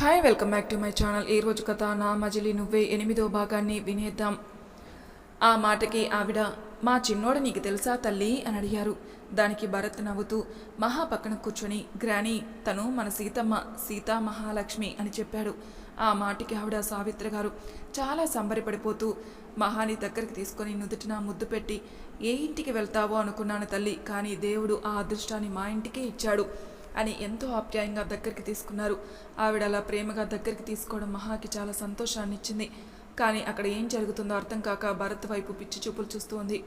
Hi welcome back to my channel ఈ రోజు కథ నా మజిలి నువ్వే ఎనిమిదో భాగాన్ని వినేద్దాం. ఆ మాటకి ఆవిడ మా చిన్నోడు నీకు తెలుసా తల్లి? అని అడిగారు. దానికి భరత్ నవ్వుతూ మహా పక్కన కూర్చొని గ్రాని తను మన సీతమ్మ సీతా మహాలక్ష్మి అని చెప్పాడు. ఆ మాటకి ఆవిడ సావిత్రి గారు చాలా సంబరపడిపోతూ మహాని దగ్గరికి తీసుకొని నుదుటిన ముద్దు పెట్టి ఏ ఇంటికి వెళ్తావో అనుకున్నాను తల్లి కానీ దేవుడు ఆ అదృష్టాన్ని మా ఇంటికే ఇచ్చాడు. అని ఎంతో ఆప్యాయంగా దగ్గరికి తీసుకున్నారు. ఆవిడ అలా ప్రేమగా దగ్గరికి తీసుకోవడం మహాకి చాలా సంతోషాన్ని ఇచ్చింది కానీ అక్కడ ఏం జరుగుతుందో అర్థం కాక భరత్ వైపు పిచ్చి చూపులు చూస్తూ ఉంది.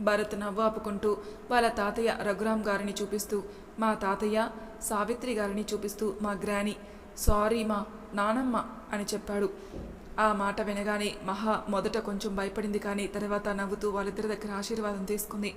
భరత్ నవ్వాపుకుంటూ వాళ్ళ తాతయ్య రఘురామ్ గారిని చూపిస్తూ మా తాతయ్య సావిత్రి గారిని చూపిస్తూ మా గ్రాని సారీ మా నానమ్మ అని చెప్పాడు. ఆ మాట వినగానే మహా మొదట కొంచెం భయపడింది కానీ తర్వాత నవ్వుతూ వాళ్ళిద్దరి దగ్గర ఆశీర్వాదం తీసుకుంది.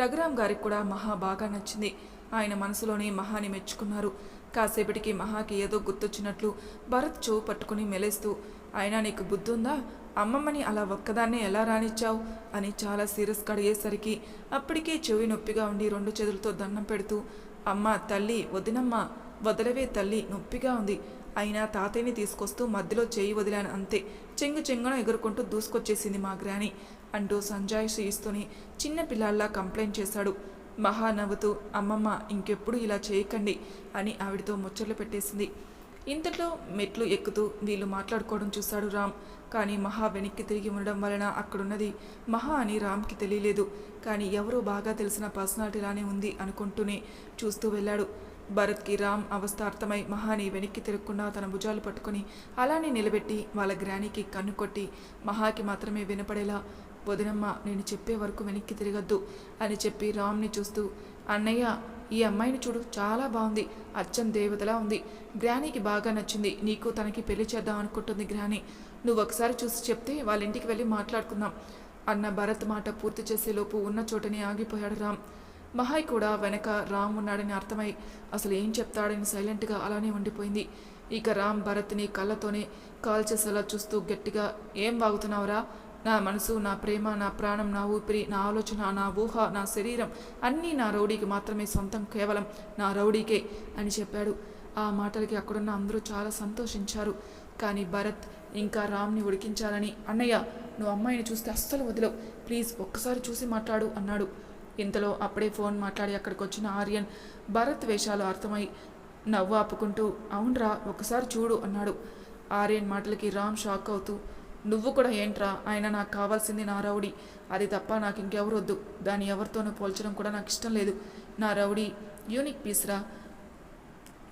రఘురామ్ గారికి కూడా మహా బాగా నచ్చింది. ఆయన మనసులోనే మహాని మెచ్చుకున్నారు. కాసేపటికి మహాకి ఏదో గుర్తొచ్చినట్లు భరత్ చెవు పట్టుకుని మెలేస్తూ అయినా నీకు బుద్ధుందా? అమ్మమ్మని అలా ఒక్కదాన్నే ఎలా రానిచ్చావు? అని చాలా సీరియస్ కడిగేసరికి అప్పటికే చెవి నొప్పిగా ఉండి రెండు చేతులతో దండం పెడుతూ అమ్మ తల్లి వదినమ్మ వదలవే తల్లి నొప్పిగా ఉంది. అయినా తాతయ్యని తీసుకొస్తూ మధ్యలో చేయి వదిలాను అంతే. చెంగు చెంగున ఎగురుకుంటూ దూసుకొచ్చేసింది మా గ్రాని అంటూ సంజాయిషి ఇస్తూనే చిన్న పిల్లల్లా కంప్లైంట్ చేశాడు. మహా నవ్వుతూ అమ్మమ్మ ఇంకెప్పుడు ఇలా చేయకండి అని ఆవిడతో ముచ్చట్లు పెట్టేసింది. ఇంతట్లో మెట్లు ఎక్కుతూ వీళ్ళు మాట్లాడుకోవడం చూశాడు రామ్. కానీ మహా వెనక్కి తిరిగి ఉండడం వలన అక్కడున్నది మహా అని రామ్కి తెలియలేదు. కానీ ఎవరో బాగా తెలిసిన పర్సనాలిటీలానే ఉంది అనుకుంటూనే చూస్తూ వెళ్ళాడు. భరత్కి రామ్ అవస్థ అర్థమై మహాని వెనక్కి తిరగకుండా తన భుజాలు పట్టుకొని అలానే నిలబెట్టి వాళ్ళ గ్రానికి కన్ను కొట్టి మహాకి మాత్రమే వినపడేలా వదినమ్మ నేను చెప్పే వరకు వెనక్కి తిరగద్దు అని చెప్పి రామ్ని చూస్తూ అన్నయ్య ఈ అమ్మాయిని చూడు చాలా బాగుంది అచ్చం దేవతలా ఉంది. గ్రానీకి బాగా నచ్చింది నీకు తనకి పెళ్ళి చేద్దాం అనుకుంటుంది గ్రాని. నువ్వు ఒకసారి చూసి చెప్తే వాళ్ళ ఇంటికి వెళ్ళి మాట్లాడుకుందాం అన్న భరత్ మాట పూర్తి చేసేలోపు ఉన్న చోటనే ఆగిపోయాడు రామ్. మహాయ్ కూడా వెనక రామ్ ఉన్నాడని అర్థమై అసలు ఏం చెప్తాడని సైలెంట్గా అలానే ఉండిపోయింది. ఇక రామ్ భరత్ని కళ్ళతోనే కాల్ చేసేలా చూస్తూ గట్టిగా ఏం వాగుతున్నావురా? నా మనసు నా ప్రేమ నా ప్రాణం నా ఊపిరి నా ఆలోచన నా ఊహ నా శరీరం అన్నీ నా రౌడీకి మాత్రమే సొంతం కేవలం నా రౌడీకే అని చెప్పాడు. ఆ మాటలకి అక్కడున్న అందరూ చాలా సంతోషించారు. కానీ భరత్ ఇంకా రామ్ని ఉడికించాలని అన్నయ్య నువ్వు అమ్మాయిని చూస్తే అస్సలు వదిలేవు. ప్లీజ్ ఒక్కసారి చూసి మాట్లాడు అన్నాడు. ఇంతలో అప్పుడే ఫోన్ మాట్లాడి అక్కడికి వచ్చిన ఆర్యన్ భరత్ వేషాలు అర్థమై నవ్వు ఆపుకుంటూ అవునరా ఒకసారి చూడు అన్నాడు. ఆర్యన్ మాటలకి రామ్ షాక్ అవుతూ నువ్వు కూడా ఏంట్రా? ఆయన నాకు కావాల్సింది నా రౌడీ. అది తప్ప నాకు ఇంకెవరు వద్దు దాన్ని ఎవరితోనూ పోల్చడం కూడా నాకు ఇష్టం లేదు. నా రౌడీ యూనిక్ పీస్రా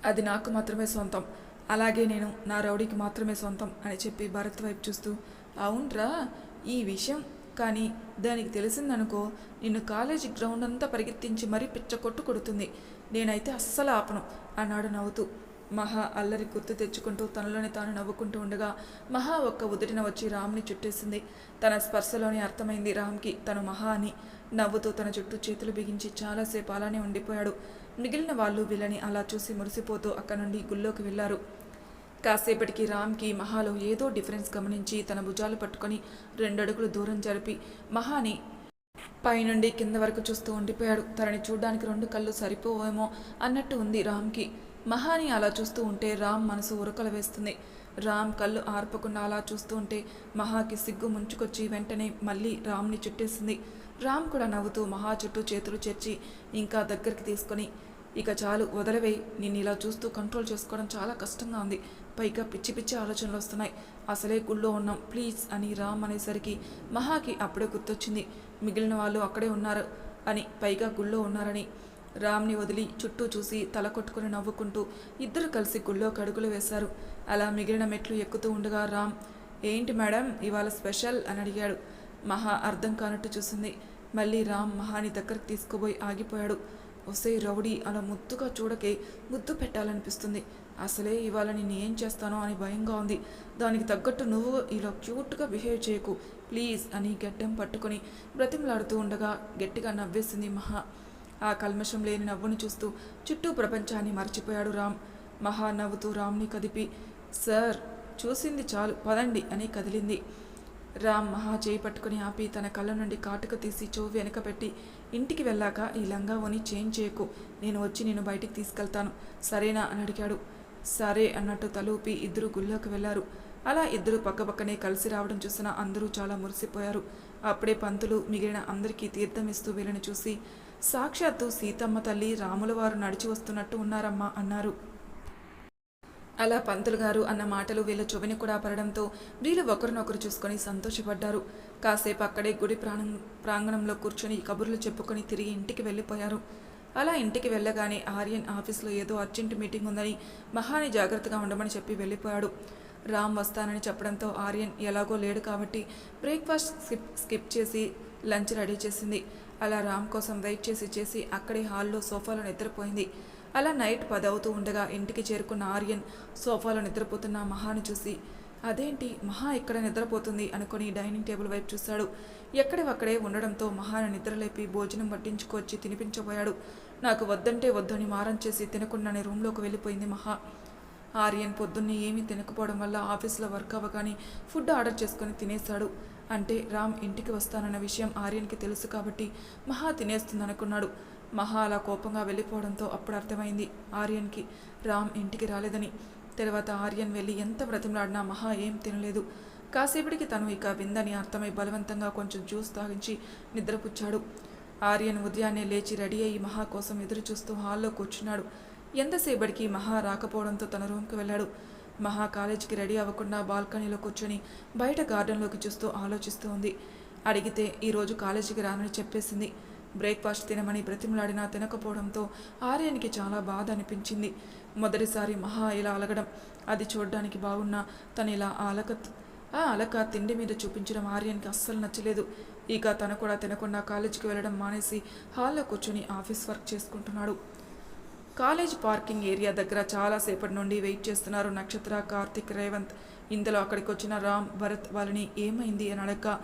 అది నాకు మాత్రమే సొంతం. అలాగే నేను నా రౌడీకి మాత్రమే సొంతం అని చెప్పి భరత్ వైపు చూస్తూ అవునరా ఈ విషయం. కానీ దానికి తెలిసిందనుకో నిన్ను కాలేజీ గ్రౌండ్ అంతా పరిగెత్తించి మరీ పిచ్చ కొట్టు కొడుతుంది. నేనైతే అస్సలు ఆపను అన్నాడు నవ్వుతూ. మహా అల్లరి గుర్తు తెచ్చుకుంటూ తనలోనే తాను నవ్వుకుంటూ ఉండగా మహా ఒక్క ఉదిరిన వచ్చి రామ్ని చుట్టేసింది. తన స్పర్శలోనే అర్థమైంది రామ్కి తను మహా అని. నవ్వుతూ తన చుట్టూ చేతులు బిగించి చాలాసేపు అలానే ఉండిపోయాడు. మిగిలిన వాళ్ళు వీళ్ళని అలా చూసి మురిసిపోతూ అక్కడి నుండి గుళ్ళోకి వెళ్ళారు. కాసేపటికి రామ్కి మహాలో ఏదో డిఫరెన్స్ గమనించి తన భుజాలు పట్టుకొని రెండడుగులు దూరం జరిపి మహాని పైనుండి కింద వరకు చూస్తూ ఉండిపోయాడు. తనని చూడడానికి రెండు కళ్ళు సరిపోవేమో అన్నట్టు ఉంది రామ్కి. మహాని అలా చూస్తూ ఉంటే రామ్ మనసు ఉరకలు వేస్తుంది. రామ్ కళ్ళు ఆర్పకుండా అలా చూస్తూ ఉంటే మహాకి సిగ్గు ముంచుకొచ్చి వెంటనే మళ్ళీ రామ్ని చుట్టేసింది రామ్ కూడా నవ్వుతూ మహా చుట్టూ చేతులు చేర్చి ఇంకా దగ్గరికి తీసుకొని ఇక చాలు వదలవే నిన్ను ఇలా చూస్తూ కంట్రోల్ చేసుకోవడం చాలా కష్టంగా ఉంది. పైగా పిచ్చి పిచ్చి ఆలోచనలు వస్తున్నాయి. అసలే గుళ్ళో ఉన్నాం. ప్లీజ్ అని రామ్ అనేసరికి మహాకి అప్పుడే గుర్తొచ్చింది. మిగిలిన వాళ్ళు అక్కడే ఉన్నారు అని పైగా గుళ్ళో ఉన్నారని. రామ్ని వదిలి చుట్టూ చూసి తల కొట్టుకుని నవ్వుకుంటూ ఇద్దరు కలిసి గుళ్ళో కడుగులు వేశారు. అలా మిగిలిన మెట్లు ఎక్కుతూ ఉండగా రామ్ ఏంటి మేడం ఇవాళ స్పెషల్? అని అడిగాడు. మహా అర్థం కానట్టు చూసింది. మళ్ళీ రామ్ మహాని దగ్గరకు తీసుకుపోయి ఆగిపోయాడు. ఒసే రౌడీ అలా ముద్దుగా చూడకే ముద్దు పెట్టాలనిపిస్తుంది. అసలే ఇవాళ నేను ఏం చేస్తానో అని భయంగా ఉంది. దానికి తగ్గట్టు నువ్వు ఇలా క్యూట్గా బిహేవ్ చేయకు ప్లీజ్ అని గడ్డం పట్టుకొని బ్రతిమలాడుతూ ఉండగా గట్టిగా నవ్వేసింది మహా. ఆ కల్మషం లేని నవ్వును చూస్తూ చుట్టూ ప్రపంచాన్ని మర్చిపోయాడు రామ్. మహా నవ్వుతూ రామ్ని కదిపి సార్ చూసింది చాలు పదండి అని కదిలింది. రామ్ మహా చేయి పట్టుకుని ఆపి తన కళ్ళ నుండి కాటుక తీసి చెవు వెనక పెట్టి ఇంటికి వెళ్ళాక ఈ లంగా చేంజ్ చేయకు నేను వచ్చి నేను బయటికి తీసుకెళ్తాను సరేనా అని అడిగాడు. సరే అన్నట్టు తలూపి ఇద్దరు గుళ్ళోకి వెళ్ళారు అలా ఇద్దరు పక్కపక్కనే కలిసి రావడం చూసిన అందరూ చాలా మురిసిపోయారు. అప్పుడే పంతులు మిగిలిన అందరికీ తీర్థం ఇస్తూ వీళ్ళని చూసి సాక్షాత్తు సీతమ్మ తల్లి రాముల వారు నడిచి వస్తున్నట్టు ఉన్నారమ్మా అన్నారు. అలా పంతులు గారు అన్న మాటలు వీళ్ళ చెవిని కూడా పడడంతో వీళ్ళు ఒకరినొకరు చూసుకొని సంతోషపడ్డారు. కాసేపు అక్కడే గుడి ప్రాణం ప్రాంగణంలో కూర్చొని కబుర్లు చెప్పుకొని తిరిగి ఇంటికి వెళ్ళిపోయారు. అలా ఇంటికి వెళ్ళగానే ఆర్యన్ ఆఫీస్లో ఏదో అర్జెంట్ మీటింగ్ ఉందని మహాని జాగ్రత్తగా ఉండమని చెప్పి వెళ్ళిపోయాడు. రామ్ వస్తానని చెప్పడంతో ఆర్యన్ ఎలాగో లేడు కాబట్టి బ్రేక్ఫాస్ట్ స్కిప్ స్కిప్ చేసి లంచ్ రెడీ చేసింది. అలా రామ్ కోసం వెయిట్ చేసి చేసి అక్కడే హాల్లో సోఫాలో నిద్రపోయింది. అలా నైట్ పది అవుతూ ఉండగా ఇంటికి చేరుకున్న ఆర్యన్ సోఫాలో నిద్రపోతున్న మహాను చూసి అదేంటి? మహా ఇక్కడ నిద్రపోతుంది? అనుకుని డైనింగ్ టేబుల్ వైపు చూశాడు ఎక్కడివక్కడే ఉండడంతో మహాను నిద్రలేపి భోజనం పట్టించుకొచ్చి తినిపించబోయాడు. నాకు వద్దంటే వద్దని మారం చేసి తినకుండానే రూమ్లోకి వెళ్ళిపోయింది మహా. ఆర్యన్ పొద్దున్నే ఏమీ తినకపోవడం వల్ల ఆఫీస్లో వర్క్ అవ్వగానే ఫుడ్ ఆర్డర్ చేసుకొని తినేశాడు అంటే రామ్ ఇంటికి వస్తానన్న విషయం ఆర్యన్కి తెలుసు కాబట్టి మహా తినేస్తుందనుకున్నాడు. మహా అలా కోపంగా వెళ్ళిపోవడంతో అప్పుడు అర్థమైంది ఆర్యన్కి రామ్ ఇంటికి రాలేదని. తర్వాత ఆర్యన్ వెళ్ళి ఎంత బ్రతిమలాడినా మహా ఏం తినలేదు. కాసేపటికి తను ఇక విందని అర్థమై బలవంతంగా కొంచెం జ్యూస్ తాగించి నిద్రపుచ్చాడు. ఆర్యన్ ఉదయాన్నే లేచి రెడీ అయ్యి మహా కోసం ఎదురు చూస్తూ హాల్లో కూర్చున్నాడు. ఎంతసేపటికి మహా రాకపోవడంతో తన రూమ్కి వెళ్ళాడు. మహా కాలేజీకి రెడీ అవ్వకుండా బాల్కనీలో కూర్చొని బయట గార్డెన్లోకి చూస్తూ ఆలోచిస్తూ ఉంది. అడిగితే ఈరోజు కాలేజీకి రానని చెప్పేసింది. బ్రేక్ఫాస్ట్ తినమని బ్రతిమలాడినా తినకపోవడంతో ఆర్యన్కి చాలా బాధ అనిపించింది. మొదటిసారి మహా ఇలా అలగడం. అది చూడడానికి బాగున్నా తను ఇలా అలక ఆ అలక తిండి మీద చూపించడం ఆర్యన్కి అస్సలు నచ్చలేదు. ఇక తను కూడా తినకుండా కాలేజీకి వెళ్ళడం మానేసి హాల్లో కూర్చొని ఆఫీస్ వర్క్ చేసుకుంటున్నాడు. కాలేజ్ పార్కింగ్ ఏరియా దగ్గర చాలాసేపటి నుండి వెయిట్ చేస్తున్నారు నక్షత్ర కార్తిక్ రేవంత్. ఇంతలో అక్కడికి వచ్చిన రామ్ భరత్ వాళ్ళని ఏమైంది అని అడగ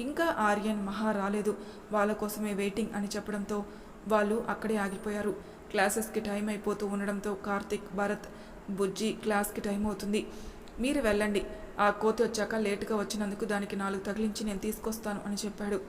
ఇంకా ఆర్యన్ మహా రాలేదు. వాళ్ళ కోసమే వెయిటింగ్ అని చెప్పడంతో వాళ్ళు అక్కడే ఆగిపోయారు. క్లాసెస్కి టైం అయిపోతూ ఉండడంతో కార్తిక్ భరత్ బుజ్జి క్లాస్కి టైం అవుతుంది. మీరు వెళ్ళండి. ఆ కోతి వచ్చాక లేటుగా వచ్చినందుకు దానికి నాలుగు తగిలించి నేను తీసుకొస్తాను అని చెప్పాడు.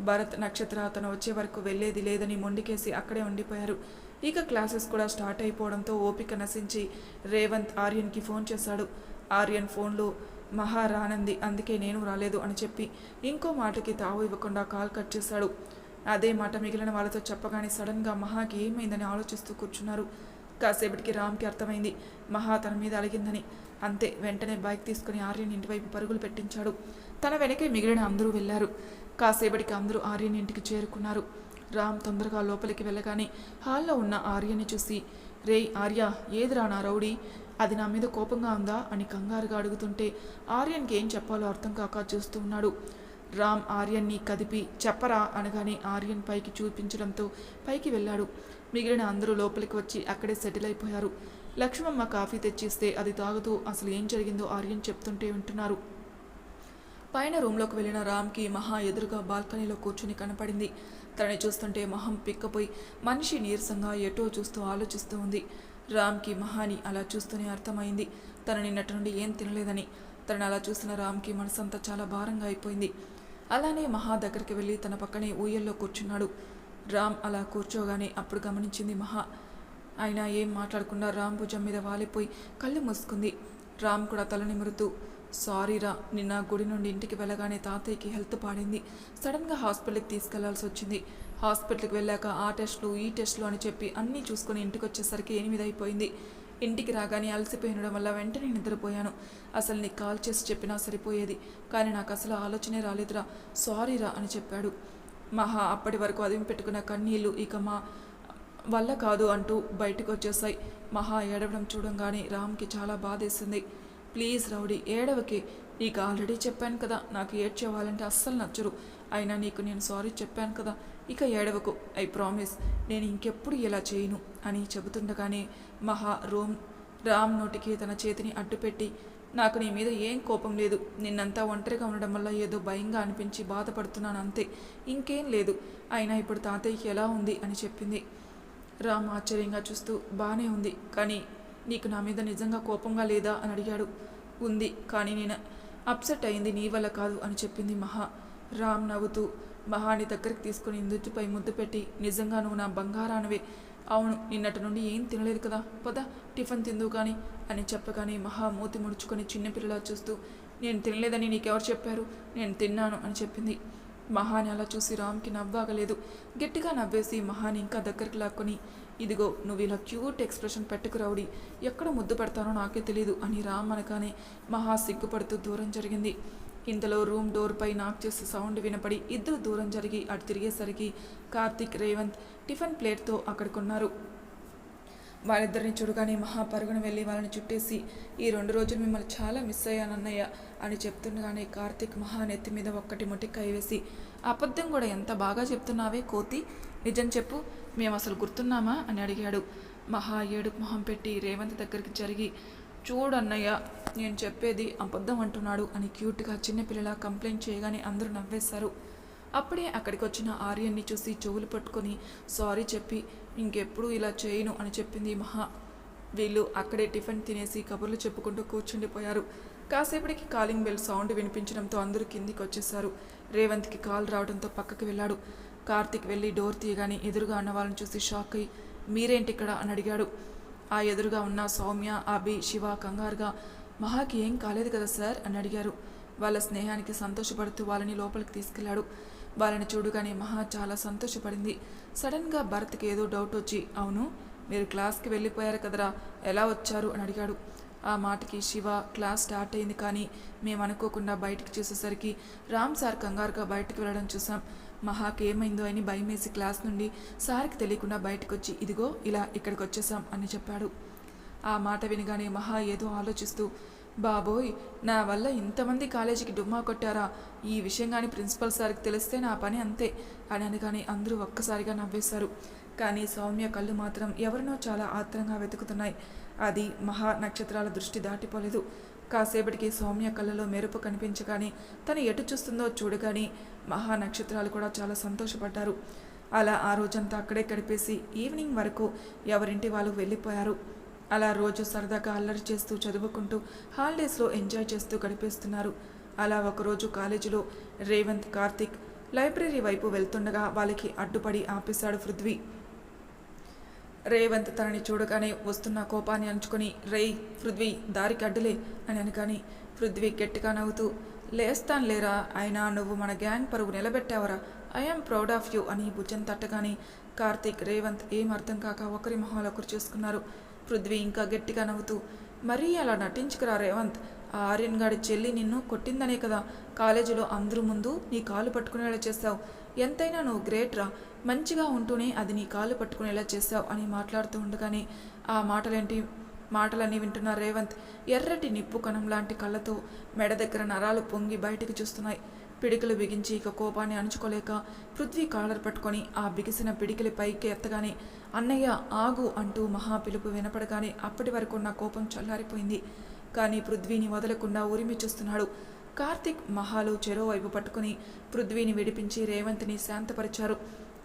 భరత్ నక్షత్ర తను వచ్చే వరకు వెళ్ళేది లేదని మొండికేసి అక్కడే ఉండిపోయారు. ఇక క్లాసెస్ కూడా స్టార్ట్ అయిపోవడంతో ఓపిక నశించి రేవంత్ ఆర్యన్కి ఫోన్ చేశాడు. ఆర్యన్ ఫోన్లో మహా రానంది అందుకే నేను రాలేదు అని చెప్పి ఇంకో మాటకి తావు ఇవ్వకుండా కాల్ కట్ చేశాడు. అదే మాట మిగిలిన వాళ్ళతో చెప్పగానే సడన్గా మహాకి ఏమైందని ఆలోచిస్తూ కూర్చున్నారు. కాసేపటికి రామ్కి అర్థమైంది. మహా తన మీద అలిగిందని. అంతే వెంటనే బైక్ తీసుకుని ఆర్యన్ ఇంటివైపు పరుగులు పెట్టించాడు. తన వెనకే మిగిలిన అందరూ వెళ్ళారు. కాసేపటికి అందరూ ఆర్యన్ ఇంటికి చేరుకున్నారు. రామ్ తొందరగా లోపలికి వెళ్ళగానే హాల్లో ఉన్న ఆర్యని చూసి రే ఆర్య ఏదిరా నా రౌడీ? అది నా మీద కోపంగా ఉందా? అని కంగారుగా అడుగుతుంటే ఆర్యన్కి ఏం చెప్పాలో అర్థం కాక చూస్తూ ఉన్నాడు. రామ్ ఆర్యన్ని కదిపి చెప్పరా? అనగానే ఆర్యన్ పైకి చూపించడంతో పైకి వెళ్ళాడు. మిగిలిన అందరూ లోపలికి వచ్చి అక్కడే సెటిల్ అయిపోయారు. లక్ష్మమ్మ కాఫీ తెచ్చిస్తే అది తాగుతూ అసలు ఏం జరిగిందో ఆర్యన్ చెప్తుంటే వింటున్నారు. పైన రూమ్లోకి వెళ్ళిన రామ్కి మహా ఎదురుగా బాల్కనీలో కూర్చుని కనపడింది. తనని చూస్తుంటే మొహం పిక్కపోయి మనిషి నీరసంగా ఎటో చూస్తూ ఆలోచిస్తూ ఉంది. రామ్కి మహాని అలా చూస్తూనే అర్థమైంది. తన నిన్నటి నుండి ఏం తినలేదని. తనని అలా చూసిన రామ్కి మనసంతా చాలా భారంగా అయిపోయింది. అలానే మహా దగ్గరికి వెళ్ళి తన పక్కనే ఊయల్లో కూర్చున్నాడు. రామ్ అలా కూర్చోగానే అప్పుడు గమనించింది మహా. ఆయన ఏం మాట్లాడకుండా రామ్ భుజం మీద వాలిపోయి కళ్ళు మూసుకుంది. రామ్ కూడా తల నిమురుతూ సారీరా నిన్న గుడి నుండి ఇంటికి వెళ్ళగానే తాతయ్యకి హెల్త్ పాడింది. సడన్గా హాస్పిటల్కి తీసుకెళ్ళాల్సి వచ్చింది. హాస్పిటల్కి వెళ్ళాక ఆ టెస్ట్లు ఈ టెస్ట్లు అని చెప్పి అన్నీ చూసుకుని ఇంటికి వచ్చేసరికి ఎనిమిది అయిపోయింది. ఇంటికి రాగానే అలసిపోయి ఉండడం వల్ల వెంటనే నిద్రపోయాను. అసలు నీకు కాల్ చేసి చెప్పినా సరిపోయేది. కానీ నాకు అసలు ఆలోచనే రాలేదురా. సారీరా అని చెప్పాడు. మహా అప్పటి వరకు అదిం పెట్టుకున్న కన్నీళ్ళు ఇక మా వల్ల కాదు అంటూ బయటకు వచ్చేసాయి మహా ఏడవడం చూడంగానే రామ్కి చాలా బాధేసింది. ప్లీజ్ రౌడీ ఏడవకి. నీకు ఆల్రెడీ చెప్పాను కదా నాకు ఏడ్చేవాలంటే అస్సలు నచ్చరు. అయినా నీకు నేను సారీ చెప్పాను కదా ఇక ఏడవకు. ఐ ప్రామిస్ నేను ఇంకెప్పుడు ఇలా చేయను అని చెబుతుండగానే మహా రోమ్ రామ్ నోటికి తన చేతిని అడ్డుపెట్టి నాకు నీ మీద ఏం కోపం లేదు. నిన్నంతా ఒంటరిగా ఉండడం వల్ల ఏదో భయంగా అనిపించి బాధపడుతున్నాను అంతే. ఇంకేం లేదు. అయినా ఇప్పుడు తాతయ్యకి ఎలా ఉంది అని చెప్పింది. రామ్ ఆశ్చర్యంగా చూస్తూ బాగానే ఉంది. కానీ నీకు నా మీద నిజంగా కోపంగా లేదా? అని అడిగాడు. ఉంది కానీ నేను అప్సెట్ అయింది నీ వల్ల కాదు అని చెప్పింది మహా. రామ్ నవ్వుతూ మహాని దగ్గరికి తీసుకుని నుదుటిపై ముద్దు పెట్టి నిజంగా నువ్వు నా బంగారానవే. అవును నిన్నటి నుండి ఏం తినలేదు కదా? పద టిఫిన్ తిందు కానీ అని చెప్పగానే మహా మూతి ముడుచుకొని చిన్నపిల్లలా చూస్తూ నేను తినలేదని నీకెవరు చెప్పారు? నేను తిన్నాను అని చెప్పింది. మహాని అలా చూసి రామ్కి నవ్వాగలేదు. గట్టిగా నవ్వేసి మహాని ఇంకా దగ్గరికి లాక్కొని ఇదిగో నువ్వు ఇలా క్యూట్ ఎక్స్ప్రెషన్ పెట్టుకు రౌడి. ఎక్కడ ముద్దు పెడతానో నాకే తెలియదు అని రామ్ అనగానే మహా సిగ్గుపడుతూ దూరం జరిగింది. ఇంతలో రూమ్ డోర్ పై నాక్ చేసే సౌండ్ వినపడి ఇద్దరు దూరం జరిగి అటు తిరిగేసరికి కార్తిక్ రేవంత్ టిఫిన్ ప్లేట్తో అక్కడికున్నారు. వాళ్ళిద్దరిని చూడగానే మహా పరుగున వెళ్ళి వాళ్ళని చుట్టేసి ఈ రెండు రోజులు మిమ్మల్ని చాలా మిస్ అయ్యాను అన్నయ్య అని చెప్తుండగానే కార్తిక్ మహా నెత్తి మీద ఒక్కటి ముట్టి కైవేసి అబద్ధం కూడా ఎంత బాగా చెప్తున్నావే కోతి? నిజం చెప్పు మేము అసలు గుర్తున్నామా? అని అడిగాడు. మహా ఏడుపు మొహం పెట్టి రేవంత్ దగ్గరికి జరిగి చూడన్నయ్య నేను చెప్పేది అబద్ధం అంటున్నాడు అని క్యూట్గా చిన్నపిల్లలా కంప్లైంట్ చేయగానే అందరూ నవ్వేశారు. అప్పుడే అక్కడికి వచ్చిన ఆర్యన్ని చూసి చెవులు పట్టుకొని సారీ చెప్పి ఇంకెప్పుడు ఇలా చేయను అని చెప్పింది మహా. వీళ్ళు అక్కడే టిఫిన్ తినేసి కబుర్లు చెప్పుకుంటూ కూర్చుండిపోయారు. కాసేపటికి కాలింగ్ బెల్ సౌండ్ వినిపించడంతో అందరూ కిందికి వచ్చేశారు రేవంత్కి కాల్ రావడంతో పక్కకి వెళ్ళాడు. కార్తిక్ వెళ్ళి డోర్ తీయగానే ఎదురుగా ఉన్న వాళ్ళని చూసి షాక్ అయ్యి మీరేంటి ఇక్కడ అని అడిగాడు. ఆ ఎదురుగా ఉన్న సౌమ్య అభి శివ కంగారుగా మహాకి ఏం కాలేదు కదా సార్? అని అడిగారు. వాళ్ళ స్నేహానికి సంతోషపడుతూ వాళ్ళని లోపలికి తీసుకెళ్ళాడు. వాళ్ళని చూడగానే మహా చాలా సంతోషపడింది. సడన్గా భరత్కి ఏదో డౌట్ వచ్చి అవును మీరు క్లాస్కి వెళ్ళిపోయారు కదరా ఎలా వచ్చారు? అని అడిగాడు. ఆ మాటకి శివ క్లాస్ స్టార్ట్ అయింది కానీ మేము అనుకోకుండా బయటికి చూసేసరికి రామ్ సార్ కంగారుగా బయటకు వెళ్ళడం చూసాం. మహాకి ఏమైందో అని భయమేసి క్లాస్ నుండి సార్కి తెలియకుండా బయటకు వచ్చి ఇదిగో ఇలా ఇక్కడికి వచ్చేసాం అని చెప్పాడు. ఆ మాట వినగానే మహా ఏదో ఆలోచిస్తూ బాబోయ్ నా వల్ల ఇంతమంది కాలేజీకి డుమ్మా కొట్టారా? ఈ విషయం కానీ ప్రిన్సిపల్ సార్కి తెలిస్తే నా పని అంతే అని అనగానే అందరూ ఒక్కసారిగా నవ్వేశారు. కానీ సౌమ్య కళ్ళు మాత్రం ఎవరినో చాలా ఆత్రంగా వెతుకుతున్నాయి. అది మహా నక్షత్రాల దృష్టి దాటిపోలేదు. కాసేపటికి సౌమ్య కళ్ళలో మెరుపు కనిపించగానే తను ఎటు చూస్తుందో చూడగానే మహా నక్షత్రాలు కూడా చాలా సంతోషపడ్డారు. అలా ఆ రోజంతా అక్కడే గడిపేసి ఈవినింగ్ వరకు ఎవరింటి వాళ్ళు వెళ్ళిపోయారు. అలా రోజు సరదాగా అల్లరి చేస్తూ చదువుకుంటూ హాలిడేస్లో ఎంజాయ్ చేస్తూ గడిపేస్తున్నారు. అలా ఒకరోజు కాలేజీలో రేవంత్ కార్తిక్ లైబ్రరీ వైపు వెళ్తుండగా వాళ్ళకి అడ్డుపడి ఆపేశాడు పృథ్వీ. రేవంత్ తనని చూడగానే వస్తున్న కోపాన్ని అంచుకొని రేయ్ పృథ్వీ దారికి అడ్డులే అని అనగాని పృథ్వీ గట్టిగా నవ్వుతూ లేస్తాను లేరా? అయినా నువ్వు మన గ్యాంగ్ పరుగు నిలబెట్టావరా? ఐఎమ్ ప్రౌడ్ ఆఫ్ యూ అని భుజం తట్టగానే కార్తీక్ రేవంత్ ఏం అర్థం కాక ఒకరి మొహాలు ఒకరు చూసుకున్నారు. పృథ్వీ ఇంకా గట్టిగా నవ్వుతూ మరీ అలా నటించుకురా రేవంత్? ఆ ఆర్యన్ గాడి చెల్లి నిన్ను కొట్టిందనే కదా? కాలేజీలో అందరూ ముందు నీ కాలు పట్టుకునేలా చేస్తావు ఎంతైనా నువ్వు గ్రేట్ రా. మంచిగా ఉంటూనే అది నీ కాలు పట్టుకునేలా చేస్తావు అని మాట్లాడుతూ ఉండగానే ఆ మాటలేంటి? మాటలన్నీ వింటున్న రేవంత్ ఎర్రటి నిప్పు కణం లాంటి కళ్ళతో మెడ దగ్గర నరాలు పొంగి బయటకు చూస్తున్నాయి. పిడికలు బిగించి ఇక కోపాన్ని అణుచుకోలేక పృథ్వీ కాలర్ పట్టుకొని ఆ బిగిసిన పిడికిలి పైకి ఎత్తగానే అన్నయ్య ఆగు అంటూ మహా పిలుపు వినపడగానే అప్పటి వరకు ఉన్న కోపం చల్లారిపోయింది. కానీ పృథ్వీని వదలకుండా ఉరిమి చూస్తున్నాడు. కార్తిక్ మహాలు చెరో వైపు పట్టుకుని పృథ్వీని విడిపించి రేవంత్ని శాంతపరిచారు.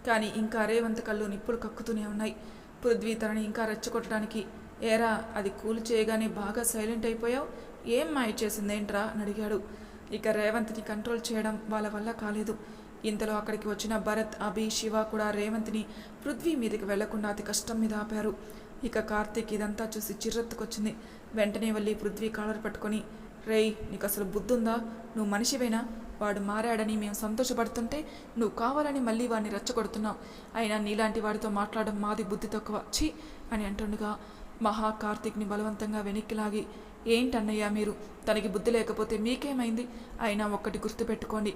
కానీ ఇంకా రేవంత్ కళ్ళు నిప్పులు కక్కుతూనే ఉన్నాయి. పృథ్వీ తనని ఇంకా రెచ్చగొట్టడానికి ఏరా అది కూలి చేయగానే బాగా సైలెంట్ అయిపోయావు? ఏం మాయ చేసిందేంట్రా? అని అడిగాడు. ఇక రేవంత్ని కంట్రోల్ చేయడం వాళ్ళ వల్ల కాలేదు. ఇంతలో అక్కడికి వచ్చిన భరత్ అభి శివ కూడా రేవంత్ని పృథ్వీ మీదకి వెళ్ళకుండా అతి కష్టం మీద ఆపారు. ఇక కార్తీక్ ఇదంతా చూసి చిర్రెత్తుకొచ్చింది. వెంటనే వెళ్ళి పృథ్వీ కాలర్ పట్టుకొని రేయ్ నీకు అసలు బుద్ధుందా? నువ్వు మనిషివేనా? వాడు మారాడని మేము సంతోషపడుతుంటే నువ్వు కావాలని మళ్ళీ వాడిని రెచ్చగొడుతున్నావు. అయినా నీలాంటి వాడితో మాట్లాడడం మాది బుద్ధి తక్కువ. ఛీ! అని అంటుండగా మహాకార్తిక్ని బలవంతంగా వెనక్కి లాగి ఏంటన్నయ్యా మీరు? తనకి బుద్ధి లేకపోతే మీకేమైంది? అయినా ఒక్కటి గుర్తుపెట్టుకోండి.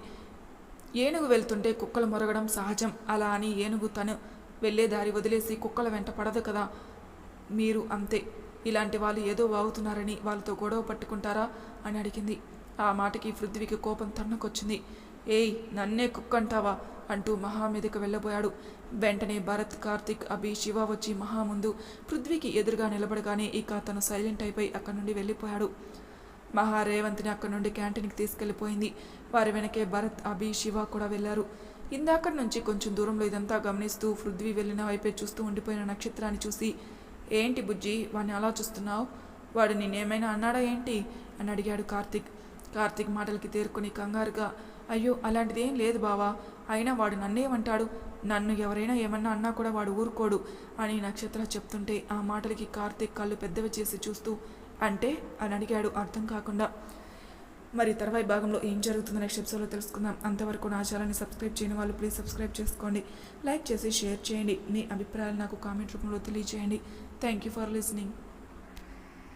ఏనుగు వెళ్తుంటే కుక్కలు మొరగడం సహజం. అలా అని ఏనుగు తను వెళ్ళే దారి వదిలేసి కుక్కల వెంట పడదు కదా. మీరు అంతే. ఇలాంటి వాళ్ళు ఏదో వాగుతున్నారని వాళ్ళతో గొడవ పట్టుకుంటారా? అని అడిగింది. ఆ మాటకి పృథ్వీకి కోపం తన్నకొచ్చింది. ఏయ్ నన్నే కుక్కంటావా అంటూ మహా మీదకి వెళ్ళబోయాడు. వెంటనే భరత్ కార్తిక్ అభి శివ వచ్చి మహా ముందు పృథ్వీకి ఎదురుగా నిలబడగానే ఇక తను సైలెంట్ అయిపోయి అక్కడి నుండి వెళ్ళిపోయాడు. మహా రేవంత్ని అక్కడి నుండి క్యాంటీన్కి తీసుకెళ్ళిపోయింది వారి వెనకే భరత్ అభి శివ కూడా వెళ్ళారు ఇందాకటి నుంచి కొంచెం దూరంలో ఇదంతా గమనిస్తూ పృథ్వీ వెళ్ళిన వైపే చూస్తూ ఉండిపోయిన నక్షత్రాన్ని చూసి ఏంటి బుజ్జి వాడిని అలా చూస్తున్నావు? వాడు నేనేమైనా అన్నాడా ఏంటి? అని అడిగాడు కార్తిక్. కార్తిక్ మాటలకి తేరుకొని కంగారుగా అయ్యో అలాంటిది ఏం లేదు బావా. అయినా వాడు నన్నేమంటాడు నన్ను ఎవరైనా ఏమన్నా అన్నా కూడా వాడు ఊరుకోడు అని నక్షత్ర చెప్తుంటే ఆ మాటలకి కార్తీక్ కళ్ళు పెద్దవి చేసి చూస్తూ అంటే? అని అడిగాడు అర్థం కాకుండా. మరి తర్వాయి భాగంలో ఏం జరుగుతుందో నెక్స్ట్ ఎపిసోడ్లో తెలుసుకుందాం. అంతవరకు నా ఛానల్ని సబ్స్క్రైబ్ చేయని వాళ్ళు ప్లీజ్ సబ్స్క్రైబ్ చేసుకోండి. లైక్ చేసి షేర్ చేయండి. మీ అభిప్రాయాలు నాకు కామెంట్ రూపంలో తెలియజేయండి. Thank you for listening.